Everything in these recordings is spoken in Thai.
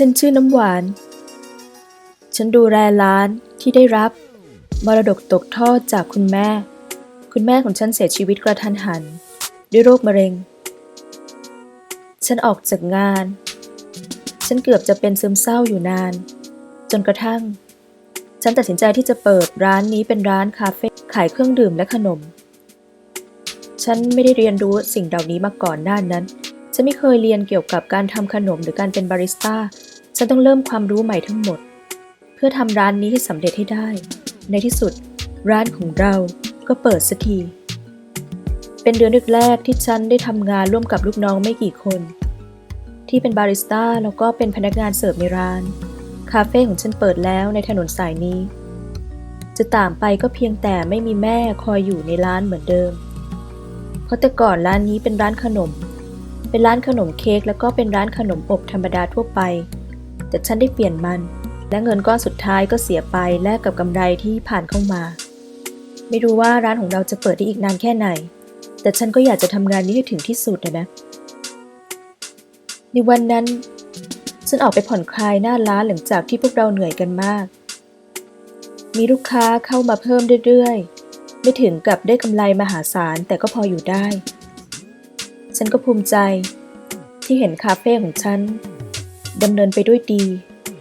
ฉันชื่อน้ำหวาน ฉันดูแลร้านที่ได้รับ มรดกตกทอดจากคุณแม่ คุณแม่ของฉันเสียชีวิตกระทันหัน ด้วยโรคมะเร็ง ฉันออกจากงาน ฉันเกือบจะเป็นซึมเศร้าอยู่นาน จนกระทั่ง ฉันตัดสินใจที่จะเปิดร้านนี้เป็นร้านคาเฟ่ขายเครื่องดื่มและขนม ฉันไม่ได้เรียนรู้สิ่งเหล่านี้มาก่อนหน้านั้น ฉันไม่เคยเรียนเกี่ยวกับการทำขนมหรือการเป็นบาริสต้า ฉันต้องเริ่มความรู้ใหม่ทั้งหมด เพื่อทำร้านนี้ให้สำเร็จให้ได้ ในที่สุด ร้านของเราก็เปิดสักที เป็นเดือนแรกที่ฉันได้ทำงานร่วมกับลูกน้องไม่กี่คน ที่เป็นบาริสต้าแล้วก็เป็นพนักงานเสิร์ฟในร้าน คาเฟ่ของฉันเปิดแล้วในถนนสายนี้ จะต่างไปก็เพียงแต่ไม่มีแม่คอยอยู่ในร้านเหมือนเดิม เพราะแต่ก่อนร้านนี้เป็นร้านขนม เป็นร้านขนมเค้กแล้วก็เป็นร้านขนมอบธรรมดาทั่วไป แต่ฉันได้เปลี่ยนมัน และเงินก้อนสุดท้ายก็เสียไปแลกกับกำไรที่ผ่านเข้ามา ไม่รู้ว่าร้านของเราจะเปิดได้อีกนานแค่ไหน แต่ฉันก็อยากจะทำงานนี้ให้ถึงที่สุดนะนะ ในวันนั้น ฉันออกไปผ่อนคลายหน้าร้านหลังจากที่พวกเราเหนื่อยกันมาก มีลูกค้าเข้ามาเพิ่มเรื่อยๆ ไม่ถึงกับได้กำไรมหาศาลแต่ก็พออยู่ได้ ฉันก็ภูมิใจ ที่เห็นคาเฟ่ของฉันดำเนินไปด้วยดี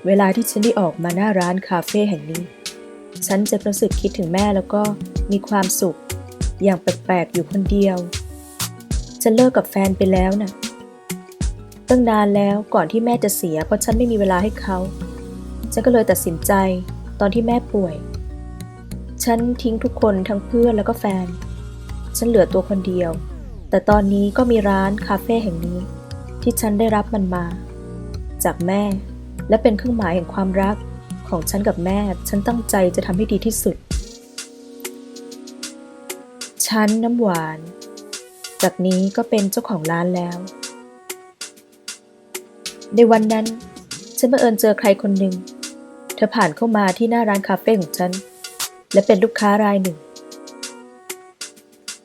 เวลาที่ฉันได้ออกมาหน้าร้านคาเฟ่แห่งนี้ ฉันจะรู้สึกคิดถึงแม่แล้วก็มีความสุข อย่างแปลกๆอยู่คนเดียว ฉันเลิกกับแฟนไปแล้วน่ะตั้งนานแล้วก่อนที่แม่จะเสีย เพราะฉันไม่มีเวลาให้เขา ฉันก็เลยตัดสินใจตอนที่แม่ป่วย ฉันทิ้งทุกคนทั้งเพื่อนแล้วก็แฟน ฉันเหลือตัวคนเดียว แต่ตอนนี้ก็มีร้านคาเฟ่แห่งนี้ ที่ฉันได้รับมันมา จากแม่ และเป็นเครื่องหมายแห่งความรักของฉันกับแม่ ฉันตั้งใจจะทำให้ดีที่สุด ฉันน้ำหวาน จากนี้ก็เป็นเจ้าของร้านแล้ว ในวันนั้น ฉันบังเอิญเจอใครคนหนึ่ง เธอผ่านเข้ามาที่หน้าร้านคาเฟ่ของฉัน และเป็นลูกค้ารายหนึ่ง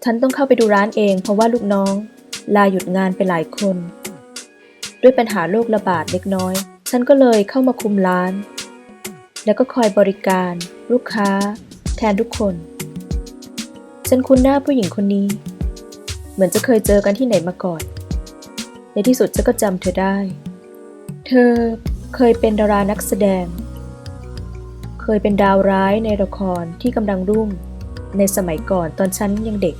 ฉันต้องเข้าไปดูร้านเองเพราะว่าลูกน้อง ลาหยุดงานไปหลายคน ด้วยปัญหาโรคระบาดเล็กน้อย ฉันก็เลยเข้ามาคุมร้าน แล้วก็คอยบริการ ลูกค้า แทนทุกคน ฉันคุ้นหน้าผู้หญิงคนนี้ เหมือนจะเคยเจอกันที่ไหนมาก่อน ในที่สุดฉันก็จำเธอได้ เธอเคยเป็นดารานักแสดง เคยเป็นดาวร้ายในละครที่กำลังรุ่งในสมัยก่อนตอนฉันยังเด็ก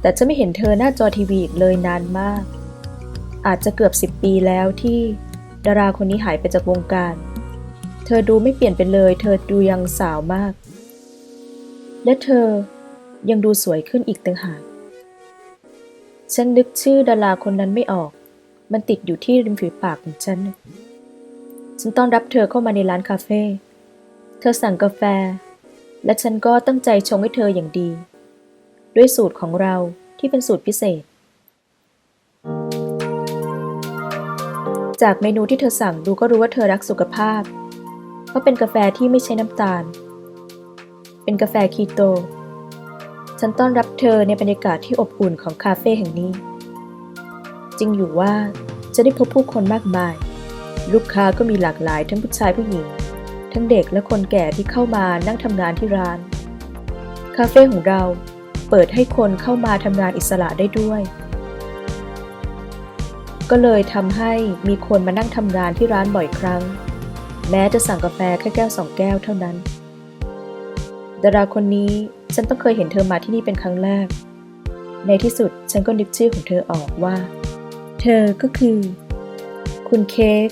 แต่จะไม่เห็นเธอหน้าจอทีวีอีกเลยนานมาก อาจจะเกือบสิบปีแล้วที่ดาราคนนี้หายไปจากวงการ เธอดูไม่เปลี่ยนไปเลย เธอดูยังสาวมาก และเธอยังดูสวยขึ้นอีกต่างหาก ฉันนึกชื่อดาราคนนั้นไม่ออก มันติดอยู่ที่ริมฝีปากของฉัน ฉันต้อนรับเธอเข้ามาในร้านคาเฟ่ เธอสั่งกาแฟ และฉันก็ตั้งใจชงให้เธออย่างดี ด้วยสูตรของเราที่เป็นสูตรพิเศษ จากเมนูที่เธอสั่งดูก็รู้ว่าเธอรักสุขภาพ เพราะเป็นกาแฟที่ไม่ใช้น้ำตาล เป็นกาแฟคีโต ฉันต้อนรับเธอในบรรยากาศที่อบอุ่นของคาเฟ่แห่งนี้ จริงอยู่ว่าจะได้พบผู้คนมากมาย ลูกค้าก็มีหลากหลายทั้งผู้ชายผู้หญิง ทั้งเด็กและคนแก่ที่เข้ามานั่งทำงานที่ร้าน คาเฟ่ของเรา เปิดให้คนเข้ามาทำงานอิสระได้ด้วย ก็เลยทำให้มีคนมานั่งทำงานที่ร้านบ่อยครั้ง แม้จะสั่งกาแฟแค่แก้วสองแก้วเท่านั้น ดาราคนนี้ฉันต้องเคยเห็นเธอมาที่นี่เป็นครั้งแรก ในที่สุดฉันก็นึกชื่อของเธอออกว่า เธอก็คือ คุณเค้ก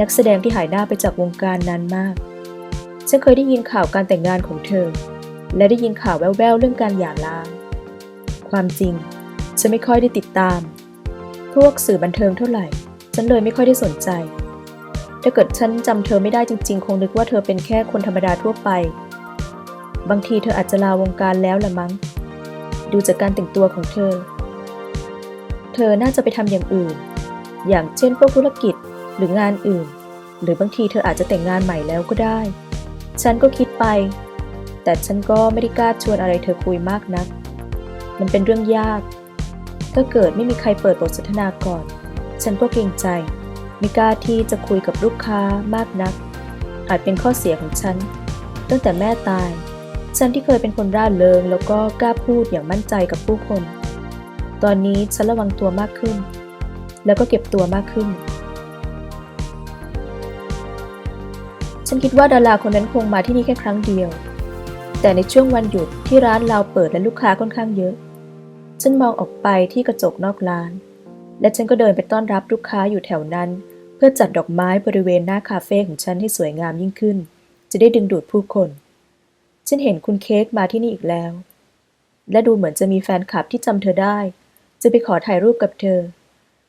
นักแสดงที่หายหน้าไปจากวงการนานมาก ฉันเคยได้ยินข่าวการแต่งงานของเธอ และได้ยินข่าวแว่วๆเรื่องการหย่าร้าง ความจริง ฉันไม่ค่อยได้ติดตาม พวกสื่อบันเทิงเท่าไหร่ ฉันเลยไม่ค่อยได้สนใจ ถ้าเกิดฉันจำเธอไม่ได้จริง ๆ คงนึกว่าเธอเป็นแค่คนธรรมดาทั่วไป บางทีเธออาจจะลาวงการแล้วละมั้ง ดูจากการแต่งตัวของเธอ เธอน่าจะไปทำอย่างอื่น อย่างเช่นพวกธุรกิจหรืองานอื่น หรือบางทีเธออาจจะแต่งงานใหม่แล้วก็ได้ ฉันก็คิดไป แต่ฉันก็ไม่ได้กล้าชวนอะไรเธอคุยมากนัก มันเป็นเรื่องยาก ถ้าเกิดไม่มีใครเปิดบทสนทนาก่อน ฉันก็เกรงใจ ไม่กล้าที่จะคุยกับลูกค้ามากนัก อาจเป็นข้อเสียของฉัน ตั้งแต่แม่ตาย ฉันที่เคยเป็นคนร่าเริง แล้วก็กล้าพูดอย่างมั่นใจกับผู้คน ตอนนี้ฉันระวังตัวมากขึ้น แล้วก็เก็บตัวมากขึ้นฉันคิดว่าดาราคนนั้นคงมาที่นี่แค่ครั้งเดียว แต่ในช่วงวันหยุดที่ร้านเราเปิดและลูกค้าค่อนข้างเยอะ ฉันมองออกไปที่กระจกนอกร้าน และฉันก็เดินไปต้อนรับลูกค้าอยู่แถวนั้น เพื่อจัดดอกไม้บริเวณหน้าคาเฟ่ของฉันให้สวยงามยิ่งขึ้น จะได้ดึงดูดผู้คน ฉันเห็นคุณเค้กมาที่นี่อีกแล้ว และดูเหมือนจะมีแฟนคลับที่จำเธอได้ จะไปขอถ่ายรูปกับเธอ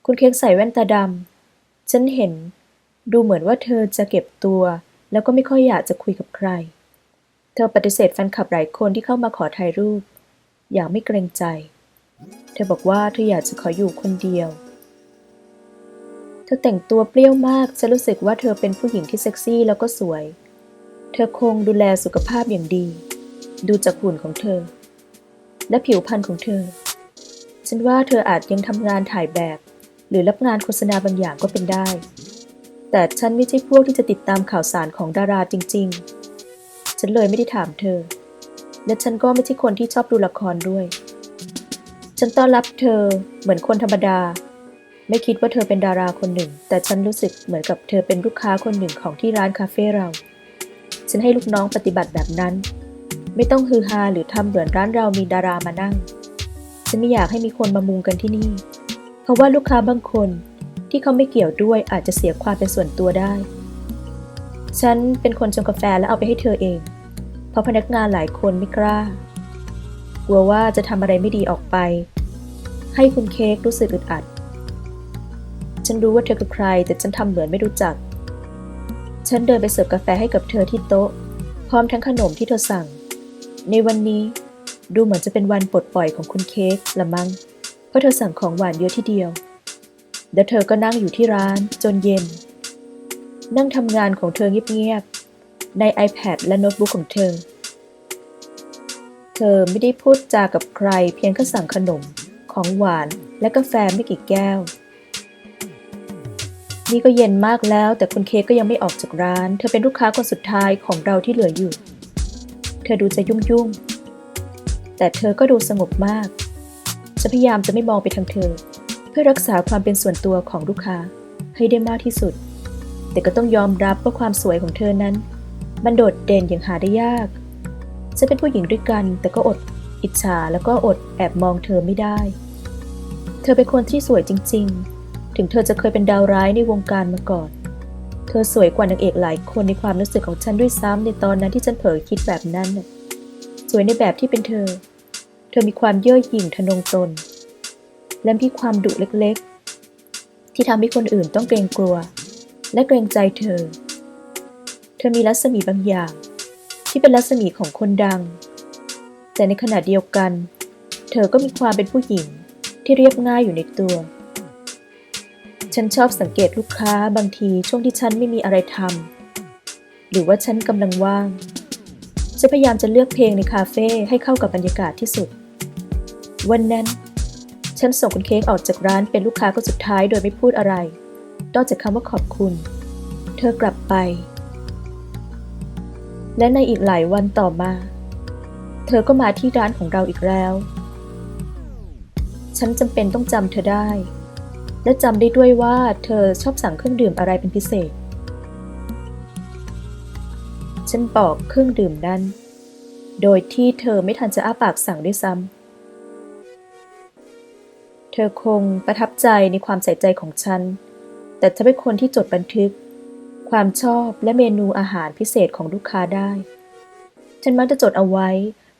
คุณเค้กใส่แว่นตาดำฉันเห็น ดูเหมือนว่าเธอจะเก็บตัว แล้วก็ไม่ค่อยอยากจะคุยกับใคร เธอปฏิเสธแฟนคลับหลายคนที่เข้ามาขอถ่ายรูป อย่างไม่เกรงใจ เธอบอกว่าเธออยากจะขออยู่คนเดียว เธอแต่งตัวเปรี้ยวมากฉันรู้สึกว่าเธอเป็นผู้หญิงที่เซ็กซี่แล้วก็สวย เธอคงดูแลสุขภาพอย่างดี ดูจากหุ่นของเธอ และผิวพรรณของเธอ ฉันว่าเธออาจยังทำงานถ่ายแบบ หรือรับงานโฆษณาบางอย่างก็เป็นได้ แต่ฉันไม่ใช่พวกที่จะติดตามข่าวสารของดาราจริง ๆ ฉันเลยไม่ได้ถามเธอ และฉันก็ไม่ใช่คนที่ชอบดูละครด้วย ฉันต้อนรับเธอเหมือนคนธรรมดา ไม่คิดว่าเธอเป็นดาราคนหนึ่ง แต่ฉันรู้สึกเหมือนกับเธอเป็นลูกค้าคนหนึ่งของที่ร้านคาเฟ่เรา ฉันให้ลูกน้องปฏิบัติแบบนั้น ไม่ต้องฮือฮาหรือทำเหมือนร้านเรามีดารามานั่ง ฉันไม่อยากให้มีคนมามุงกันที่นี่ เพราะว่าลูกค้าบางคนที่เขาไม่เกี่ยวด้วยอาจจะเสียความเป็นส่วนตัวได้ ฉันเป็นคนชงกาแฟแล้วเอาไปให้เธอเอง เพราะพนักงานหลายคนไม่กล้า กลัวว่าจะทำอะไรไม่ดีออกไป ให้คุณเค้กรู้สึกอึดอัด ฉันรู้ว่าเธอคือใคร แต่ฉันทำเหมือนไม่รู้จัก ฉันเดินไปเสิร์ฟกาแฟให้กับเธอที่โต๊ะ พร้อมทั้งขนมที่เธอสั่ง ในวันนี้ดูเหมือนจะเป็นวันปลดปล่อยของคุณเค้กละมัง้ง เพราะเธอสั่งของหวานเยอะที่เดียว แล้วเธอก็นั่งอยู่ที่ร้านจนเย็น นั่งทำงานของเธอเงียบๆ ใน iPad และโน้ตบุ๊กของเธอ เธอไม่ได้พูดจากับใครเพียงแค่สั่งขนม ของหวานและกาแฟไม่กี่แก้ว นี่ก็เย็นมากแล้วแต่คุณเคก็ยังไม่ออกจากร้าน เธอเป็นลูกค้าคนสุดท้ายของเราที่เหลืออยู่ เธอดูจะยุ่งๆ แต่เธอก็ดูสงบมากฉันพยายามจะไม่มองไปทางเธอ เพื่อรักษาความเป็นส่วนตัวของลูกค้าให้ได้มากที่สุด แต่ก็ต้องยอมรับว่าความสวยของเธอนั้นมันโดดเด่นอย่างหาได้ยากฉันเป็นผู้หญิงด้วยกัน แต่ก็อดอิจฉาแล้วก็อดแอบมองเธอไม่ได้ เธอเป็นคนที่สวยจริง ๆ ถึงเธอจะเคยเป็นดาวร้ายในวงการมาก่อน เธอสวยกว่านางเอกหลายคนในความรู้สึกของฉันด้วยซ้ำในตอนนั้นที่ฉันเผลอคิดแบบนั้น สวยในแบบที่เป็นเธอ เธอมีความเย่อหยิ่งทะนงตน และมีความดุเล็กๆ ที่ทำให้คนอื่นต้องเกรงกลัว และเกรงใจเธอ เธอมีรัศมีบางอย่าง ที่เป็นรัศมีของคนดัง แต่ในขณะเดียวกัน เธอก็มีความเป็นผู้หญิงที่เรียบง่ายอยู่ในตัว ฉันชอบสังเกตลูกค้าบางทีช่วงที่ฉันไม่มีอะไรทำหรือว่าฉันกำลังว่างฉันพยายามจะเลือกเพลงในคาเฟ่ให้เข้ากับบรรยากาศที่สุด วันนั้น ฉันส่งคุณเค้กออกจากร้านเป็นลูกค้าคนสุดท้ายโดยไม่พูดอะไร นอกจากคำว่าขอบคุณ เธอกลับไป และในอีกหลายวันต่อมา เธอก็มาที่ร้านของเราอีกแล้ว ฉันจำเป็นต้องจำเธอได้ และจำได้ด้วยว่าเธอชอบสั่งเครื่องดื่มอะไรเป็นพิเศษ ฉันบอกเครื่องดื่มนั้น โดยที่เธอไม่ทันจะอ้าปากสั่งด้วยซ้ำเธอคงประทับใจในความใส่ใจของฉัน แต่จะเป็นคนที่จดบันทึก ความชอบและเมนูอาหารพิเศษของลูกค้าได้ ฉันมักจะจดเอาไว้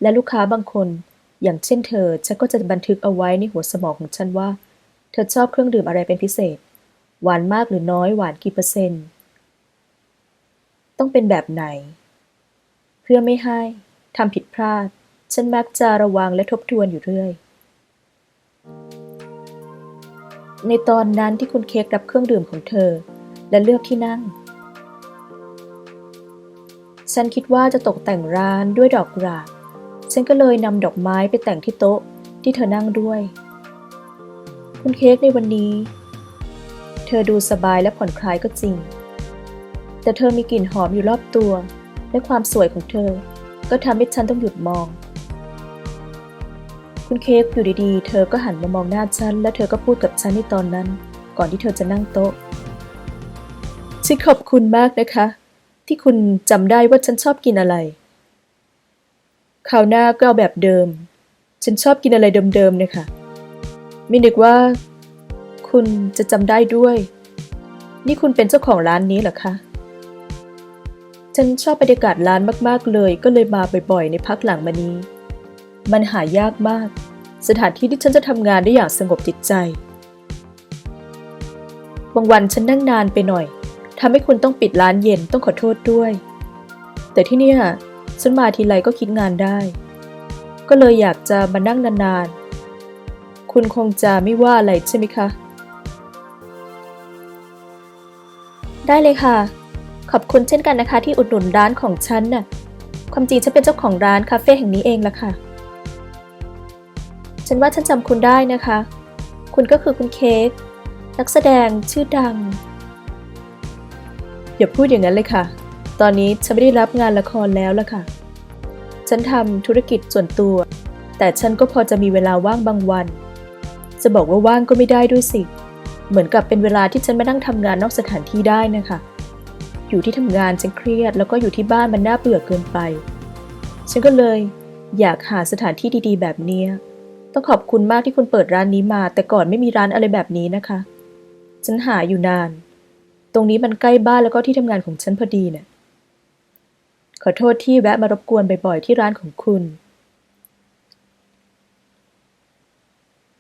และลูกค้าบางคน อย่างเช่นเธอ ฉันก็จะบันทึกเอาไว้ในหัวสมองของฉันว่า เธอชอบเครื่องดื่มอะไรเป็นพิเศษ หวานมากหรือน้อยหวานกี่เปอร์เซ็นต์ ต้องเป็นแบบไหน เพื่อไม่ให้ทำผิดพลาด ฉันมักจะระวังและทบทวนอยู่เรื่อย ในตอนนั้นที่คุณเค้กรับเครื่องดื่มของเธอ และเลือกที่นั่ง ฉันคิดว่าจะตกแต่งร้านด้วยดอกกุหลาบ ฉันก็เลยนำดอกไม้ไปแต่งที่โต๊ะที่เธอนั่งด้วย คุณเค้กในวันนี้ เธธอดูสบายและผ่อนคลายก็จริง แต่เธอมีกลิ่นหอมอยู่รอบตัว และความสวยของเธอ ก็ทำให้ฉันต้องหยุดมอง คุณเค้กอยู่ดีๆ เธอก็หันมามองหน้าฉัน และเธอก็พูดกับฉันในตอนนั้น ก่อนที่เธอจะนั่งโต๊ะฉันขอบคุณมากนะคะ ที่คุณจำได้ว่าฉันชอบกินอะไรคราวหน้าก็เอาแบบเดิม ฉันชอบกินอะไรเดิมๆนะคะไม่นึกว่า คุณจะจำได้ด้วย นี่คุณเป็นเจ้าของร้านนี้เหรอคะ ฉันชอบบรรยากาศร้านมากๆเลย ก็เลยมาบ่อยๆ ในพักหลังมานี้ มันหายากมาก สถานที่ที่ฉันจะทำงานได้อย่างสงบจิตใจบางวันฉันนั่งนานไปหน่อยทำให้คุณต้องปิดร้านเย็นต้องขอโทษด้วย แต่ที่เนี่ยฉันมาทีไรก็คิดงานได้ ก็เลยอยากจะมานั่งนานๆ คุณคงจะไม่ว่าอะไรใช่ไหมคะ ได้เลยค่ะ ขอบคุณเช่นกันนะคะที่อุดหนุนร้านของฉันน่ะ ความจริงฉันเป็นเจ้าของร้านคาเฟ่แห่งนี้เองละค่ะ ฉันว่าฉันจำคุณได้นะคะ คุณก็คือคุณเค้กนักแสดงชื่อดัง อย่าพูดอย่างนั้นเลยค่ะ ตอนนี้ฉันไม่ได้รับงานละครแล้วละค่ะ ฉันทำธุรกิจส่วนตัว แต่ฉันก็พอจะมีเวลาว่างบางวัน จะบอกว่าว่างก็ไม่ได้ด้วยสิ เหมือนกับเป็นเวลาที่ฉันมานั่งทำงานนอกสถานที่ได้นะคะ อยู่ที่ทำงานฉันเครียด แล้วก็อยู่ที่บ้านมันน่าเบื่อเกินไป ฉันก็เลยอยากหาสถานที่ดีๆ แบบเนี้ย ต้องขอบคุณมากที่คุณเปิดร้านนี้มา แต่ก่อนไม่มีร้านอะไรแบบนี้นะคะ ฉันหาอยู่นาน ตรงนี้มันใกล้บ้านแล้วก็ที่ทำงานของฉันพอดีเนี่ยขอโทษที่แวะมารบกวนบ่อยๆที่ร้านของคุณ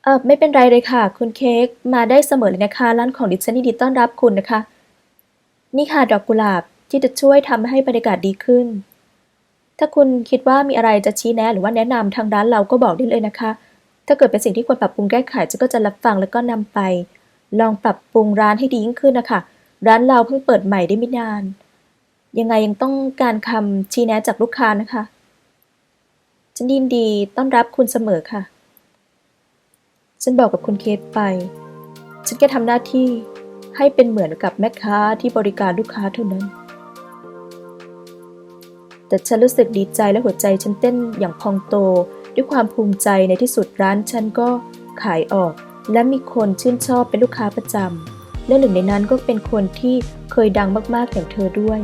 เออไม่เป็นไรเลยค่ะ คุณเค้กมาได้เสมอเลยนะคะ ร้านของดิฉันยินดีต้อนรับคุณนะคะ นี่ค่ะดอกกุหลาบที่จะช่วยทำให้บรรยากาศดีขึ้น ถ้าคุณคิดว่ามีอะไรจะชี้แนะหรือว่าแนะนำทางร้านเราก็บอกได้เลยนะคะ ถ้าเกิดเป็นสิ่งที่ควรปรับปรุงแก้ไขฉันก็จะรับฟังแล้วก็นำไป ลองปรับปรุงร้านให้ดียิ่งขึ้นนะคะ ร้านเราเพิ่งเปิดใหม่ได้ไม่นาน ยังไงยังต้องการคำชี้แนะจากลูกค้านะคะ ฉันยินดีต้อนรับคุณเสมอค่ะ ฉันบอกกับคุณเคสไป ฉันแค่ทำหน้าที่ให้เป็นเหมือนกับแม่ค้าที่บริการลูกค้าเท่านั้น แต่ฉันรู้สึกดีใจและหัวใจฉันเต้นอย่างพองโต ด้วยความภูมิใจในที่สุดร้านฉันก็ขายออก และมีคนชื่นชอบเป็นลูกค้าประจำและหนึ่งในนั้นก็เป็นคนที่เคยดังมากๆอย่างเธอด้วย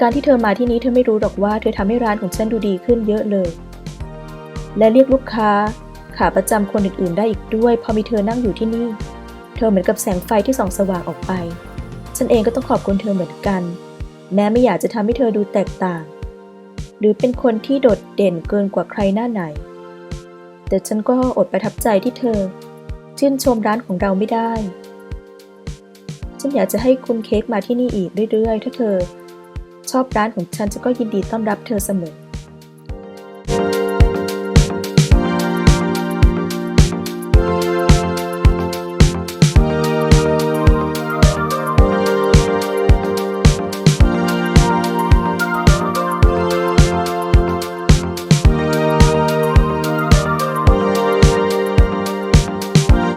การที่เธอมาที่นี้เธอไม่รู้หรอกว่าเธอทำให้ร้านของฉันดูดีขึ้นเยอะเลย และเรียกลูกค้าขาประจำคนอื่น ๆ ได้อีกด้วย พอมีเธอนั่งอยู่ที่นี่ เธอเหมือนกับแสงไฟที่ส่องสว่างออกไป ฉันเองก็ต้องขอบคุณเธอเหมือนกัน แม้ไม่อยากจะทำให้เธอดูแตกต่าง หรือเป็นคนที่โดดเด่นเกินกว่าใครหน้าไหน แต่ฉันก็อดประทับใจที่เธอ ชื่นชมร้านของเราไม่ได้ ฉันอยากจะให้คุณเค้กมาที่นี่อีกเรื่อยๆ ถ้าเธอ ชอบร้านของฉันฉันก็ยินดีต้อนรับเธอเสมอ